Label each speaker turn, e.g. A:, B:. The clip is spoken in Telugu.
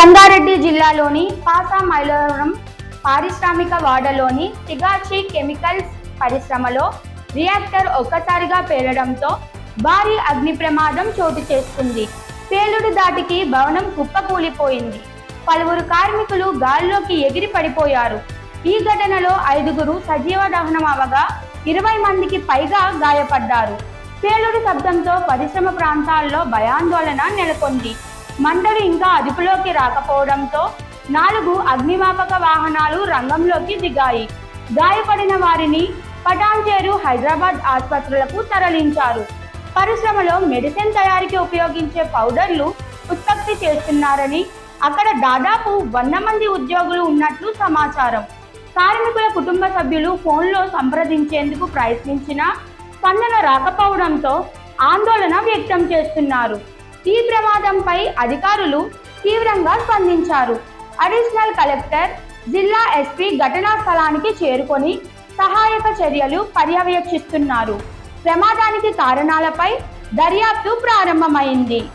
A: సంగారెడ్డి జిల్లాలోని పాసా మైలవరం పారిశ్రామిక వాడలోని తిగాచి కెమికల్స్ పరిశ్రమలో రియాక్టర్ ఒక్కసారిగా పేలడంతో భారీ అగ్ని ప్రమాదం చోటు చేసుకుంది. పేలుడు దాటికి భవనం కుప్పకూలిపోయింది. పలువురు కార్మికులు గాల్లోకి ఎగిరి పడిపోయారు. ఈ ఘటనలో ఐదుగురు సజీవ దహనం అవగా ఇరవై మందికి పైగా గాయపడ్డారు. పేలుడు శబ్దంతో పరిశ్రమ ప్రాంతాల్లో భయాందోళన నెలకొంది. మంటలు ఇంకా అదుపులోకి రాకపోవడంతో నాలుగు అగ్నిమాపక వాహనాలు రంగంలోకి దిగాయి. గాయపడిన వారిని పటాన్చేరు హైదరాబాద్ ఆసుపత్రులకు తరలించారు. పరిశ్రమలో మెడిసిన్ తయారీకి ఉపయోగించే పౌడర్లు ఉత్పత్తి చేస్తున్నారని అక్కడ దాదాపు వంద మంది ఉద్యోగులు ఉన్నట్లు సమాచారం. కార్మికుల కుటుంబ సభ్యులు ఫోన్లో సంప్రదించేందుకు ప్రయత్నించినా స్పందన రాకపోవడంతో ఆందోళన వ్యక్తం చేస్తున్నారు. ఈ ప్రమాదంపై అధికారులు తీవ్రంగా స్పందించారు. అడిషనల్ కలెక్టర్ జిల్లా ఎస్పీ ఘటనా స్థలానికి చేరుకొని సహాయక చర్యలు పర్యవేక్షిస్తున్నారు. ప్రమాదానికి కారణాలపై దర్యాప్తు ప్రారంభమైంది.